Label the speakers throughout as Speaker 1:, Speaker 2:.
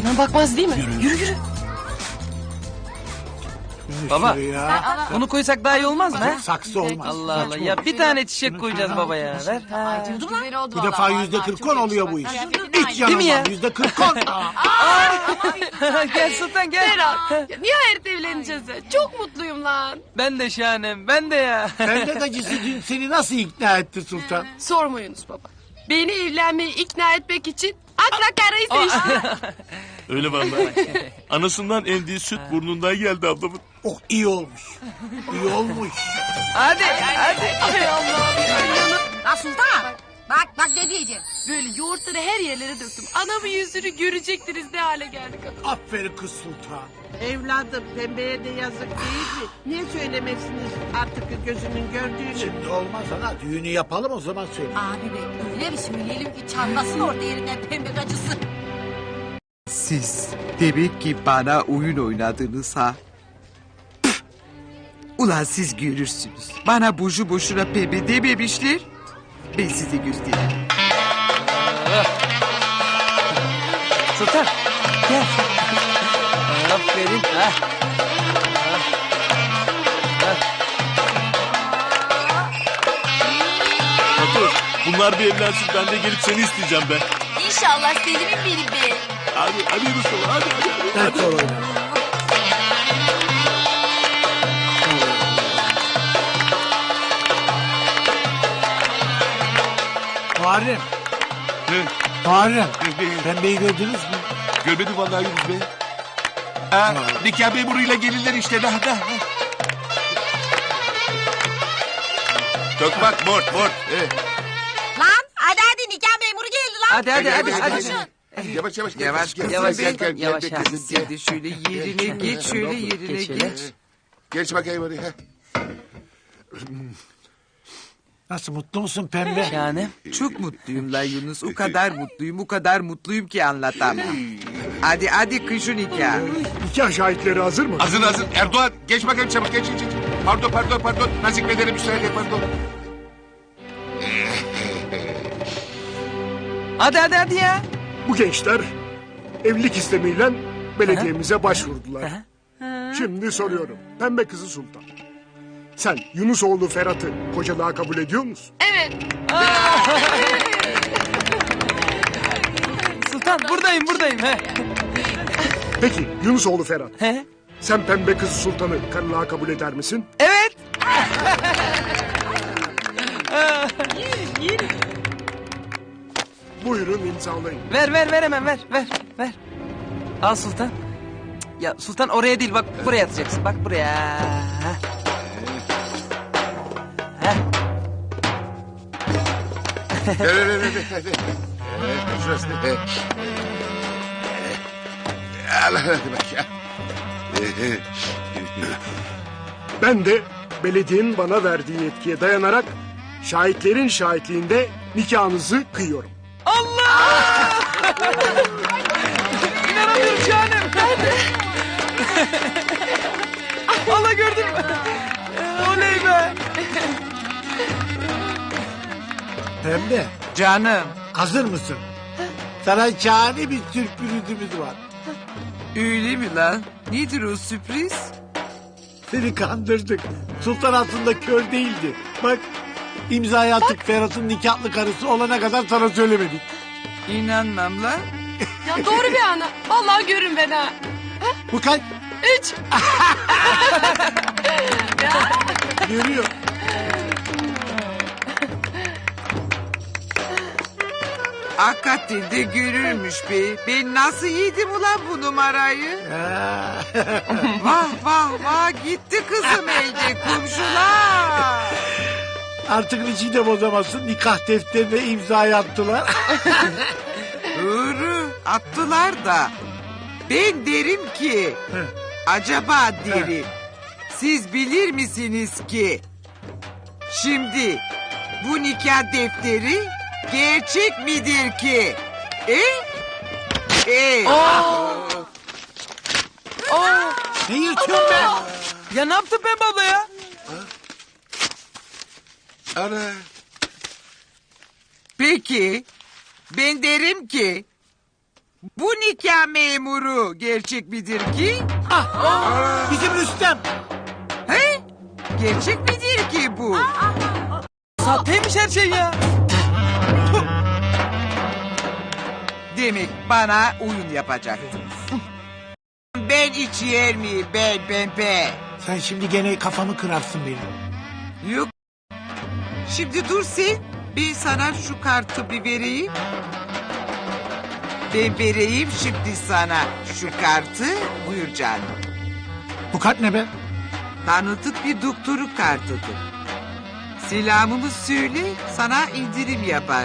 Speaker 1: Anam bakmaz değil mi? Yürü yürü.
Speaker 2: Baba.
Speaker 3: Ya.
Speaker 2: Bunu koysak daha iyi olmaz mı? ha?
Speaker 3: Saksı olmaz.
Speaker 2: Allah Allah ya bir tane çiçek koyacağız baba ya. Ver. Ha.
Speaker 4: Vallahi.
Speaker 3: defa yüzde kırk on oluyor bu iş. Hiç
Speaker 2: Değil mi ya?
Speaker 3: yanılmam yüzde kırk on.
Speaker 2: gel Sultan gel.
Speaker 1: Ya nihayet evleneceğiz ya. Çok mutluyum lan.
Speaker 2: Ben de şahanem ben de ya.
Speaker 3: Pembe gacısı dün seni nasıl ikna etti Sultan?
Speaker 1: Sormayınız baba. Beni evlenmeye ikna etmek için akla karayı seçti.
Speaker 5: Öyle vallahi. Anasından emdiği süt burnundan geldi ablamın.
Speaker 3: Oh iyi olmuş. İyi olmuş.
Speaker 2: hadi hadi.
Speaker 1: Ay Allah'ım.
Speaker 4: La Sultan. Bak bak ne diyeceğim.
Speaker 1: Böyle yoğurtları her yerlere döktüm. Anamın yüzünü görecektiniz ne hale geldik.
Speaker 3: Aferin kız Sultan.
Speaker 6: Evladım pembeye de yazık değil mi? Niye söylemezsiniz artık gözünün gördüğünü?
Speaker 3: Şimdi olmaz ana düğünü yapalım o zaman söyle.
Speaker 4: Abi be öyle bir söyleyelim ki çatlasın orada yerinden pembe gacısı.
Speaker 7: Siz demek ki bana oyun oynadınız ha? Ulan siz görürsünüz. Bana boşu boşuna pembe dememişler. Ben size göstereyim.
Speaker 2: Sultan gel. Aferin. Ha.
Speaker 5: Fatoş bunlar bir evlensin ben de gelip seni isteyeceğim ben.
Speaker 4: İnşallah Selim'im benim be.
Speaker 5: Hadi hadi Yunus hadi hadi. hadi.
Speaker 3: Evet sonra oynar. Muharrem.
Speaker 5: He,
Speaker 3: Muharrem. Pembeyi gördünüz mü?
Speaker 5: Görmedim vallahi Yunus Bey. Ha, nikah memuruyla gelirler işte daha da. Tokmak mort mort. He.
Speaker 4: Hadi hadi
Speaker 2: hadi hadi.
Speaker 5: Yavaş yavaş gel.
Speaker 7: Yavaş
Speaker 5: gel,
Speaker 7: yavaş
Speaker 5: gel, gel, gel,
Speaker 2: yavaş,
Speaker 5: gel,
Speaker 2: yavaş.
Speaker 5: gel,
Speaker 7: Sen de şöyle yerine geç, şöyle yerine
Speaker 2: Geç şöyle.
Speaker 7: geç.
Speaker 5: Geç bakayım oraya. he.
Speaker 3: Nasıl mutlu musun pembe?
Speaker 2: Şahanem.
Speaker 7: Çok mutluyum la Yunus. O kadar mutluyum, o kadar mutluyum ki anlatamam. Hadi hadi kış şu nikahı.
Speaker 3: Nikah şahitleri hazır mı?
Speaker 5: Hazır hazır. Erdoğan geç bakayım çabuk geç geç. geç. Pardon pardon pardon. Nazik bedene müsaade pardon.
Speaker 2: Hadi hadi hadi ya.
Speaker 8: Bu gençler evlilik istemiyle belediyemize başvurdular. Şimdi soruyorum. Pembe kızı Sultan. Sen Yunusoğlu Ferhat'ı kocalığa kabul ediyor musun?
Speaker 1: Evet.
Speaker 2: Sultan buradayım buradayım. He.
Speaker 8: Peki Yunusoğlu Ferhat.
Speaker 2: He.
Speaker 8: Sen pembe kızı Sultan'ı karılığa kabul eder misin?
Speaker 2: Evet.
Speaker 8: Buyurun imzalayın.
Speaker 2: Ver ver ver hemen ver ver ver. Al Sultan. Cık, Ya Sultan oraya değil bak buraya atacaksın. Bak buraya. Heh. Heh.
Speaker 5: Ver ver ver ver. ver. Ee, Şurası. Ee, Al hadi bak ya. Ee,
Speaker 8: Ben de belediyenin bana verdiği yetkiye dayanarak şahitlerin şahitliğinde nikahınızı kıyıyorum.
Speaker 2: İnanamıyorum şahanem. Allah gördün mü? Oley be.
Speaker 3: Pembe.
Speaker 7: Canım,
Speaker 3: Hazır mısın? Sana şahane bir sürprizimiz var.
Speaker 7: öyle mi lan? Nedir o sürpriz?
Speaker 3: Seni kandırdık. Sultan aslında kör değildi. Bak imzayı attık Ferhat'ın nikahlı karısı olana kadar sana söylemedik.
Speaker 7: İnanmam lan.
Speaker 1: Ya doğru bir ana. Vallahi görün ben ha.
Speaker 3: Bu kaç?
Speaker 1: Üç.
Speaker 3: Görüyor.
Speaker 7: Hakikaten de görürmüş be. Ben nasıl yedim ulan bu numarayı? vah vah vah gitti kızım elde komşular.
Speaker 3: Artık içi de bozamazsın. Nikah defterine imzayı attılar.
Speaker 7: Doğru attılar da. Ben derim ki acaba derim siz bilir misiniz ki şimdi bu nikah defteri gerçek midir ki? E? E?
Speaker 3: ne yırtıyorsun be?
Speaker 2: Ya ne yaptın ben baba ya?
Speaker 5: Ana.
Speaker 7: Peki ben derim ki Bu nikah memuru gerçek midir ki?
Speaker 3: Bizim Rüstem.
Speaker 7: He? Gerçek midir ki bu?
Speaker 2: Sahteymiş her şey ya.
Speaker 7: Demek bana oyun yapacaktınız. Ben iç yer mi? Ben ben ben.
Speaker 3: Sen şimdi gene kafamı kırarsın benim.
Speaker 7: Yok. Şimdi dur sen. Ben sana şu kartı bir vereyim. Ben vereyim şimdi sana şu kartı. Buyur canım.
Speaker 3: Bu kart ne be?
Speaker 7: Tanıdık bir doktoru kartıdır. Selamımı söyle sana indirim yapar.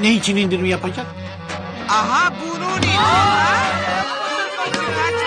Speaker 3: Ne için indirim yapacak?
Speaker 7: Aha bunun. Hadi